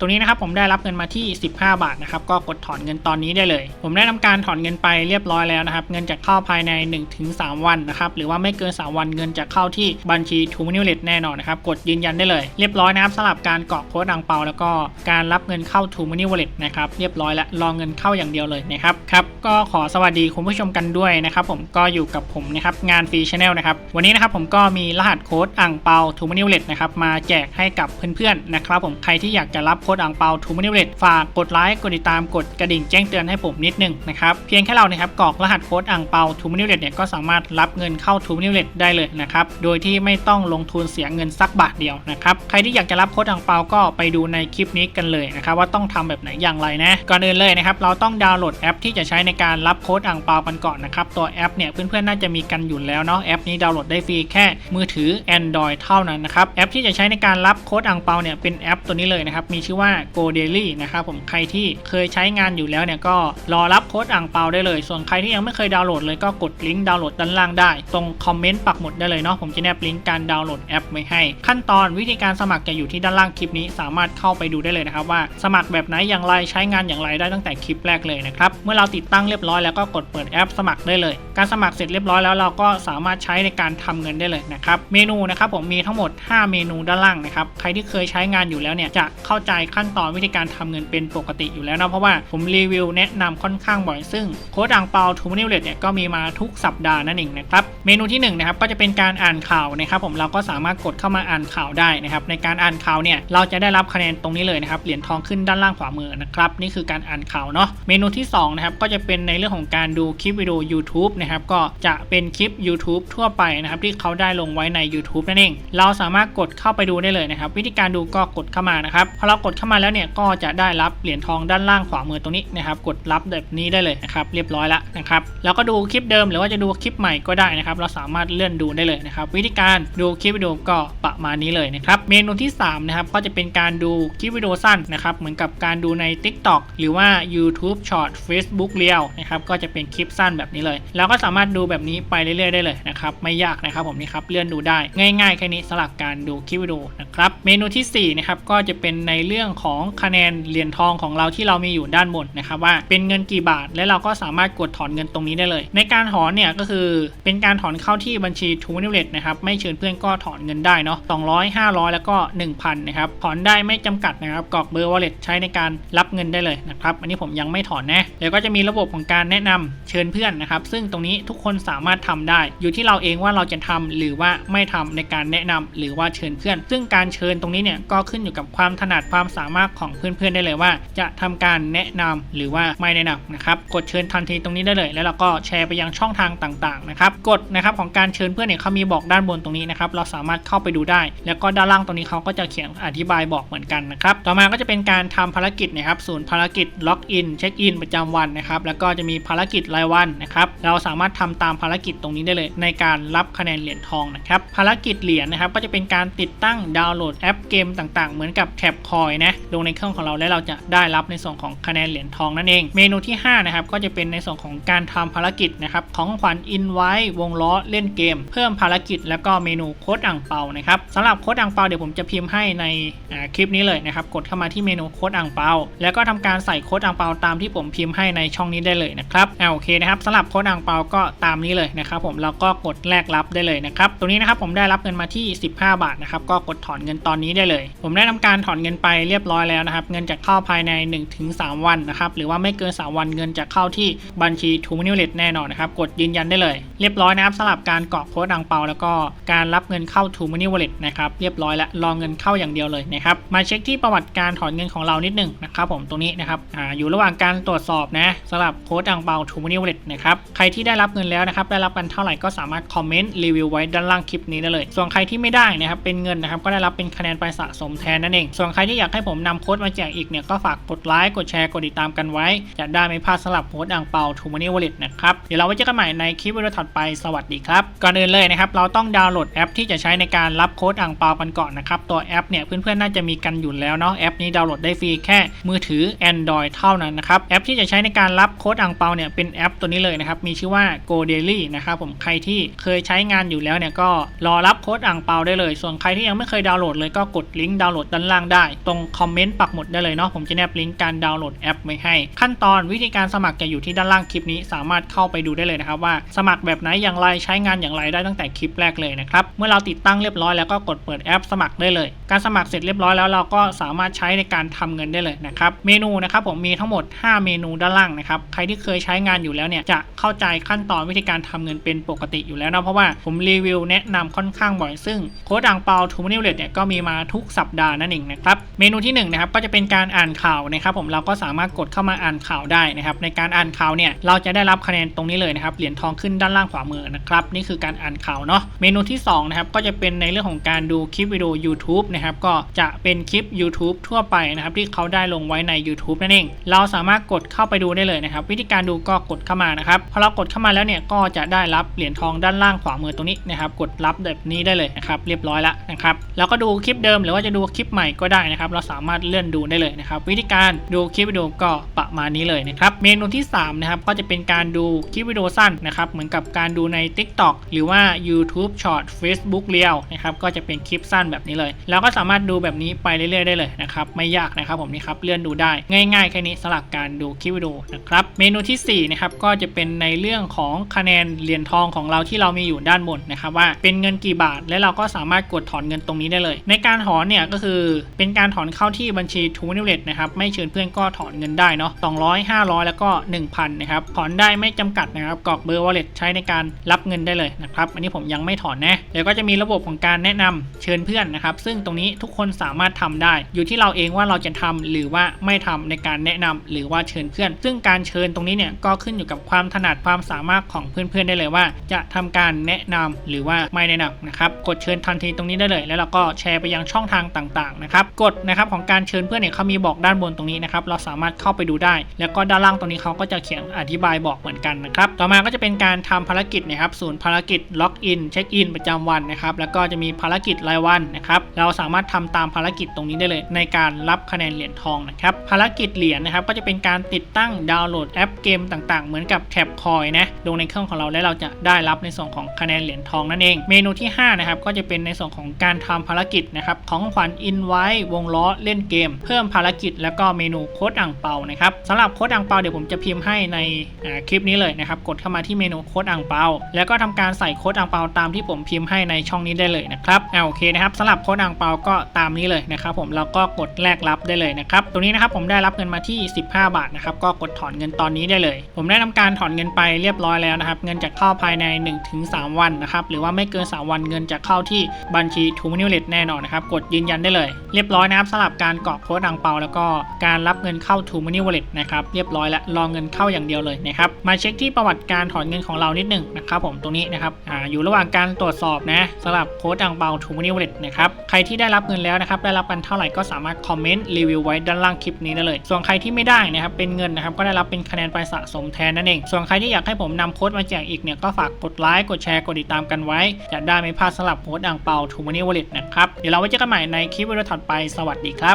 ตรงนี้นะครับผมได้รับเงินมาที่ 15 บาทนะครับก็กดถอนเงินตอนนี้ได้เลย ผมได้ทำการถอนเงินไปเรียบร้อยแล้วนะครับเงินจะเข้าภายใน 1-3 วันนะครับหรือว่าไม่เกิน 3 วันเงินจะเข้าที่บัญชีทูมินิเลตแน่นอนนะครับกดยืนยันได้เลย เรียบร้อยนะครับสำหรับการกรอกโค้ดอังเปา แล้วก็การรับเงินเข้าทูมินิเลตนะครับเรียบร้อยแล้วรอเงินเข้าอย่างเดียวเลยนะครับครับก็ขอสวัสดีคุณผู้ชมกันด้วยนะครับผมก็อยู่กับผมนะครับงานฟรีชาแนลนะครับวันนี้นะครับผมก็มีรหัสโค้ดอังเปาทูมินิเลตนะครับมาแจกให้กับเพื่อนๆนะครับผมใครที่อยากจะรับโค้ดอังเปาทูมินิเลตฝากกดไลค์กดติดตามกดกระดิ่งแจ้งเตือนให้ผมนิดนึงนะครับเพียงแค่เรานะครับกรอกรหัสโค้ดอังเปาทูมินิเลตเนี่ยก็สามารถรับเงินเข้าทูมินิเลตได้เลยนะครับโดยที่ไม่ต้องลงทุนเสียเงินสักบาทเดียวนะครับใครที่อยากจะรับโค้ดอังเปาก็ไปดูในคลิปนี้กันเลยนะครับว่าต้องทำแบบไหนอย่างไรนะก่อนอื่นเลยนะครับเราต้องดาวน์โหลดแอปที่จะใช้ในการรับโค้ดอังเปากันก่อนนะครับตัวแอปเนี่ยเพื่อนๆน่าจะมีกันอยู่แล้วเนาะแอปนี้ดาวน์โหลดได้ฟรีแค่มือถือ Android เท่านั้นนะครับแอปที่จะใช้ในการรับโค้ดอังเปาเนี่ยเป็นแอปตัวนี้เลยนะครับมีชื่อว่า Go Daily นะครับผมใครที่เคยใช้งานอยู่แล้วเนี่ยก็รอรับโค้ดอังเปาได้เลย ส่วนใครที่ยังไม่เคยดาวน์โหลดเลยก็กดลิงก์ดาวน์โหลดด้านล่างได้ ตรงคอมเมนต์ปักหมุดได้เลยเนาะผมจะแนบลิงก์การดาวน์โหลดแอปไว้ให้ ขั้นตอนวิธีการสมัครจะอยู่ที่ด้านล่างคลิปนี้สามารถเข้าไปดูได้เลยนะครับว่าสมัครแบบไหนอย่างไรใช้งานอย่างไรได้ตั้งแต่คลิปแรกเลยนะครับเมื่อเราติดตั้งเรียบร้อยแล้วก็กดเปิดแอปสมัครได้เลย การสมัครเสร็จเรียบร้อยแล้วเราก็สามารถใช้ในการทำเงินได้เลยนะครับเมนูนะครับผมมีทั้งหมด 5 เมนูด้านล่างนะครับใครที่เคยใช้งานอยู่แล้วเนี่ยจะเข้าใจขั้นตอนวิธีการทำเงินเป็นปกติอยู่แล้วนะเพราะว่าผมรีวิวแนะนำค่อนข้างบ่อยซึ่งโค้ดอ่างเปาทูมินิเลตเนี่ยก็มีมาทุกสัปดาห์นั่นเองนะครับเมนูที่1นะครับก็จะเป็นการอ่านข่าวนะครับผมเราก็สามารถกดเข้ามาอ่านข่าวได้นะครับในการอ่านข่าวเนี่ยเราจะได้รับคะแนนตรงนี้เลยนะครับเหรียญทองขึ้นด้านล่างขวามือนะครับนี่คือการอ่านข่าวเนาะเมนูที่2นะครับก็จะเป็นในเรื่องของการดูคลิปวิดีโอ YouTube นะครับก็จะเป็นคลิป YouTube ทั่วไปนะครับที่เขาได้ลงไว้ใน YouTube นั่นเอง เราสามารถกดเข้าไปดูได้เลยนะครับวิธีการดูก็กดเข้ามานะครับพอเรากดเข้ามาแล้วเนี่ยก็จะได้รับเหรียญทองด้านล่างขวามือตรงนี้นะครับ กดรับแบบนี้ได้เลยนะครับเรียบร้อยแล้วนะครับแล้วก็ดูคลิปเดิมหรือว่าจะดูคลิปใหม่ก็ได้นะครับ เราสามารถเลื่อนดูได้เลยนะครับ วิธีการดูคลิปวิดีโอก็ประมาณนี้เลยนะครับ เมนูที่3นะครับก็จะเป็นการดูคลิปวิดีโอสั้นนะครับเหมือนกับการดูใน TikTok หรือว่า YouTube Short Facebook Reel นะครับก็จะเป็นคลิปสั้นแบบนี้เลยแล้วก็สามารถดูแบบนี้ไปเรื่อยๆได้เลยนะครับไม่ยากนะครับผมนี่ครับเลื่อนดูได้ ง่ายๆแค่นี้สำหรับการดูคลิปวิดีโอนะครับเมนูที่4นะครับก็จะเป็นในเรื่อง่องของคะแนนเหรียญทองของเราที่เรามีอยู่ด้านบนนะครับว่าเป็นเงินกี่บาท และเราก็สามารถกดถอนเงินตรงนี้ได้เลย ในการถอนเนี่ยก็คือเป็นการถอนเข้าที่บัญชีทูนิเลตนะครับไม่เชิญเพื่อนก็ถอนเงินได้เนาะ200 500 แล้วก็ 1,000นะครับถอนได้ไม่จำกัดนะครับกรอกเบอร์ wallet ใช้ในการรับเงินได้เลยนะครับอันนี้ผมยังไม่ถอนนะแล้วก็จะมีระบบของการแนะนำเชิญเพื่อนนะครับซึ่งตรงนี้ทุกคนสามารถทำได้ อยู่ที่เราเองว่าเราจะทำหรือว่าไม่ทำในการแนะนำหรือว่าเชิญเพื่อน ซึ่งการเชิญตรงนี้เนี่ยก็ขึ้นอยู่กับความถนัดความสามารถของเพื่อนๆได้เลยว่า จะทำการแนะนำหรือว่าไม่แนะนำนะครับกดเชิญทันทีตรงนี้ได้เลย แล้วเราก็แชร์ไปยังช่องทางต่างๆนะครับกฎนะครับของการเชิญเพื่อนเนี่ยเขามีบอกด้านบนตรงนี้นะครับเราสามารถเข้าไปดูได้ แล้วก็ด้านล่างตรงนี้เขาก็จะเขียนอธิบายบอกเหมือนกันนะครับต่อมาก็จะเป็นการทำภารกิจนะครับศูนย์ภารกิจล็อกอินเช็คอินประจำวันนะครับแล้วก็จะมีภารกิจรายวันนะครับเราสามารถทำตามภารกิจตรงนี้ได้เลย ในการรับคะแนนเหรียญทองนะครับภารกิจเหรียญนะครับก็จะเป็นการติดตั้งดาวน์โหลดแอปเกมต่างๆ เหมือนกับแท็บคอยนะลงในเครื่องของเราและเราจะได้รับในส่วนของคะแนนเหรียญทองนั่นเอง เมนูที่5นะครับก็จะเป็นในส่วนของการทำภารกิจนะครับของขวัญอินไว้วงล้อเล่นเกม เพิ่มภารกิจ แล้วก็เมนูโค้ดอ่างเปานะครับสำหรับโค้ดอ่างเปาเดี๋ยวผมจะพิมพ์ให้ในคลิปนี้เลยนะครับกดเข้ามาที่เมนูโค้ดอ่างเปาแล้วก็ทำการใส่โค้ดอ่างเปาตามที่ผมพิมพ์ให้ในช่องนี้ได้เลยนะครับอ่าโอเคนะครับสำหรับโค้ดอ่างเปาก็ตามนี้เลยนะครับผมเราก็กดแลกรับได้เลยนะครับตรงนี้นะครับผมได้รับเงินมาที่ 15 บาทนะครับก็กดถอนเงินตอนนี้ได้เลย ผมได้ทำการถอนเงินไปเรียบร้อยแล้วนะครับ เงินจะเข้าภายใน 1-3 วันนะครับ หรือว่าไม่เกิน 3 วันเงินจะเข้าที่บัญชีทูมินิเลตแน่นอนนะครับ กดยืนยันได้เลย เรียบร้อยนะครับสำหรับการกรอกโค้ดอ่างเปา แล้วก็การรับเงินเข้าทูมินิวลเลตนะครับ เรียบร้อยแล้ว รอเงินเข้าอย่างเดียวเลยนะครับ มาเช็คที่ประวัติการถอนเงินของเรานิดหนึงนะครับผมตรงนี้นะครับออยู่ระหว่างการตรวจสอบนะสำหรับโค้ดอ่างเปาทูมินิวลเลตนะครับใครที่ได้รับเงินแล้วนะครับได้รับกันเท่าไหร่ก็สามารถคอมเมนต์รีวิวไว้ด้านล่างคลิปนี้ได้เลย ส่วนใครที่ไม่ได้นะครับเป็นเงินนะครับก็ได้รับเป็นคะแนนไปสะสมแทนนั่นเองส่วนใครที่อยากให้ผมนำโค้ดมาแจกอีกเนี่ยก็ฝากกดไลค์กดแชร์กดติดตามกันไว้ จะได้ไม่พลาดสำหรับโค้ดอ่างเปาทูมินิวอลเล็ตนะครับเดี๋ยวเราไว้เจอกันใหม่ในคลิปวิดีโอถัดไปสวัสดีวัสดีครับก่อนอื่นเลยนะครับเราต้องดาวน์โหลดแอปที่จะใช้ในการรับโค้ดอ่างเปากันก่อนนะครับตัวแอปเนี่ยเพื่อนๆน่าจะมีกันอยู่แล้วเนาะแอปนี้ดาวน์โหลดได้ฟรีแค่มือถือ Android เท่านั้นนะครับแอปที่จะใช้ในการรับโค้ดอ่างเปาเนี่ยเป็นแอปตัวนี้เลยนะครับมีชื่อว่า Go Daily นะครับผมใครที่เคยใช้งานอยู่แล้วเนี่ยก็รอรับโค้ดอ่างเปาได้เลย ส่วนใครที่ยังไม่เคยดาวน์โหลดเลยก็กดลิงก์ดาวน์โหลดด้านล่างได้ ตรงคอมเมนต์ปักหมุดได้เลยเนาะผมจะแนบลิงก์การดาวน์โหลดแอปไว้ให้ ขั้นตอนวิธีการสมัครจะอยู่ที่ด้านล่างคลิปนี้สามารถเข้าไปดูได้เลยนะครับว่าสมัครแบบไหนอย่างไรใช้งานอย่างไรได้ตั้งแต่คลิปแรกเลยนะครับเมื่อเราติดตั้งเรียบร้อยแล้วก็กดเปิดแอปสมัครได้เลย การสมัครเสร็จเรียบร้อยแล้วเราก็สามารถใช้ในการทำเงินได้เลยนะครับเมนูนะครับผมมีทั้งหมด 5 เมนูด้านล่างนะครับใครที่เคยใช้งานอยู่แล้วเนี่ยจะเข้าใจขั้นตอนวิธีการทำเงินเป็นปกติอยู่แล้วนะเพราะว่าผมรีวิวแนะนำค่อนข้างบ่อยซึ่งโค้ดอ่างเปาทูม n นิวเลตเนี่ยก็มีมาทุกสัปดาห์นั่นเองนะครับเมนูนูที่1นะครับก็จะเป็นการอ่านข่าวนะครับผมเราก็สามารถกดเข้ามาอ่านข่าวได้นะครับในการอ่านข่าวเนี่ยเราจะได้รับคะแนนตรงนี้เลยนะครับเหรียญทองขึ้นด้านล่างขวามือนะครับนี่คือการอ่านข่าวเนาะเมนูที่2นะครับก็จะเป็นในเรื่องของการดูคลิปวิดีโอ YouTube นะครับก็จะเป็นคลิป YouTube ทั่วไปนะครับที่เขาได้ลงไว้ใน YouTube นั่นเองเราสามารถกดเข้าไปดูได้เลยนะครับวิธีการดูก็กดเข้ามานะครับพอเรากดเข้ามาแล้วเนี่ยก็จะได้รับเหรียญทองด้านล่างขวามือตรงนี้นะครับกดรับแบบนี้ได้เลยนะครับเรียบร้อยแล้วนะครับแล้วก็ดูคลิปเดิมหรือว่าจะดูคลิปใหม่ก็ได้นะครับเราสามารถเลื่อนดูได้เลยนะครับ วิธีการดูคลิปวิดีโอก็ประมาณนี้เลยนะครับ เมนูที่3นะครับก็จะเป็นการดูคลิปวิดีโอสั้นนะครับ เหมือนกับการดูใน TikTok หรือว่า YouTube Short Facebook Reel นะครับก็จะเป็นคลิปสั้นแบบนี้เลย แล้วก็สามารถดูแบบนี้ไปเรื่อยๆได้เลยนะครับไม่ยากนะครับผมนี่ครับเลื่อนดูได้ง่ายๆแค่นี้สลักการดูคลิปวิดีโอนะครับเมนูที่4นะครับก็จะเป็นในเรื่องของคะแนนเหรียญทองของเราที่เรามีอยู่ด้านบนนะครับว่าเป็นเงินกี่บาท และเราก็สามารถกดถอนเงินตรงนี้ได้เลย ในการถอนเนี่ยก็คือเป็นการถอนเข้าที่บัญชีทูนิเลตนะครับไม่เชิญเพื่อนก็ถอนเงินได้เนาะ200 500 แล้วก็ 1,000 นะครับ ถอนได้ไม่จำกัดนะครับกรอกเบอร์ wallet ใช้ในการรับเงินได้เลยนะครับ อันนี้ผมยังไม่ถอนนะแล้วก็จะมีระบบของการแนะนำเชิญเพื่อนนะครับ ซึ่งตรงนี้ทุกคนสามารถทำได้ อยู่ที่เราเองว่าเราจะทำหรือว่าไม่ทำในการแนะนำหรือว่าเชิญเพื่อน ซึ่งการเชิญตรงนี้เนี่ยก็ขึ้นอยู่กับความถนัดความสามารถของเพื่อนๆได้เลยว่า จะทำการแนะนำหรือว่าไม่แนะนำนะครับกดเชิญทันทีตรงนี้ได้เลย แล้วเราก็แชร์ไปยังช่องทางต่างๆนะครับกฎนะครับของการเชิญเพื่อนเนี่ยเขามีบอกด้านบนตรงนี้นะครับเราสามารถเข้าไปดูได้ แล้วก็ด้านล่างตรงนี้เขาก็จะเขียนอธิบายบอกเหมือนกันนะครับต่อมาก็จะเป็นการทำภารกิจนะครับศูนย์ภารกิจล็อกอินเช็คอินประจำวันนะครับแล้วก็จะมีภารกิจรายวันนะครับเราสามารถทำตามภารกิจตรงนี้ได้เลย ในการรับคะแนนเหรียญทองนะครับภารกิจเหรียญนะครับก็จะเป็นการติดตั้งดาวน์โหลดแอปเกมต่างๆ เหมือนกับแท็บคอยนะลงในเครื่องของเราและเราจะได้รับในส่วนของคะแนนเหรียญทองนั่นเอง เมนูที่5นะครับก็จะเป็นในส่วนของการทำภารกิจนะครับของขวัญอินไว้วงล้อเล่นเกม เพิ่มภารกิจ แล้วก็เมนูโค้ดอ่างเปานะครับสำหรับโค้ดอ่างเปาเดี๋ยวผมจะพิมพ์ให้ในคลิปนี้เลยนะครับกดเข้ามาที่เมนูโค้ดอ่างเปา แล้วก็ทำการใส่โค้ดอ่างเปาตามที่ผมพิมพ์ให้ในช่องนี้ได้เลยนะครับอ่าโอเคนะครับสำหรับโค้ดอ่างเปาก็ตามนี้เลยนะครับผมแล้วก็กดแลกรับได้เลยนะครับตรงนี้นะครับผมได้รับเงินมาที่ 15 บาทนะครับก็กดถอนเงินตอนนี้ได้เลย ผมได้ทำการถอนเงินไปเรียบร้อยแล้วนะครับเงินจะเข้าภายใน 1-3 วันนะครับหรือว่าไม่เกิน 3 วันเงินจะเข้าที่บัญชีทูมินิเลตแน่นอนนะครับกดยืนยันได้เลย เรียบร้อยนะครับสำหรับการกรอกโค้ดอ่างเปาแล้วก็การรับเงินเข้าทูมินิวเลตนะครับเรียบร้อยแล้วรอเงินเข้าอย่างเดียวเลยนะครับมาเช็คที่ประวัติการถอนเงินของเรานิดหนึ่งนะครับผมตรงนี้นะครับออยู่ระหว่างการตรวจสอบนะสำหรับโค้ดอ่างเปาทูมินิวเลตนะครับใครที่ได้รับเงินแล้วนะครับได้รับกันเท่าไหร่ก็สามารถคอมเมนต์รีวิวไว้ด้านล่างคลิปนี้ได้เลย ส่วนใครที่ไม่ได้นะครับเป็นเงินนะครับก็ได้รับเป็นคะแนนไปสะสมแทนนั่นเอง ส่วนใครที่อยากให้ผมนำโค้ดมาแจกอีกเนี่ยก็ฝากกดไลค์กดแชร์กดติดตามกันไว้ จะได้ไม่พลาดสำหรับโค้ดอ่างเปาทูมินิวเลตนะครับเดี๋ยวเราไว้เจอกันใหม่ในคลิปวิดีโอถัดไปสวัสดีครับ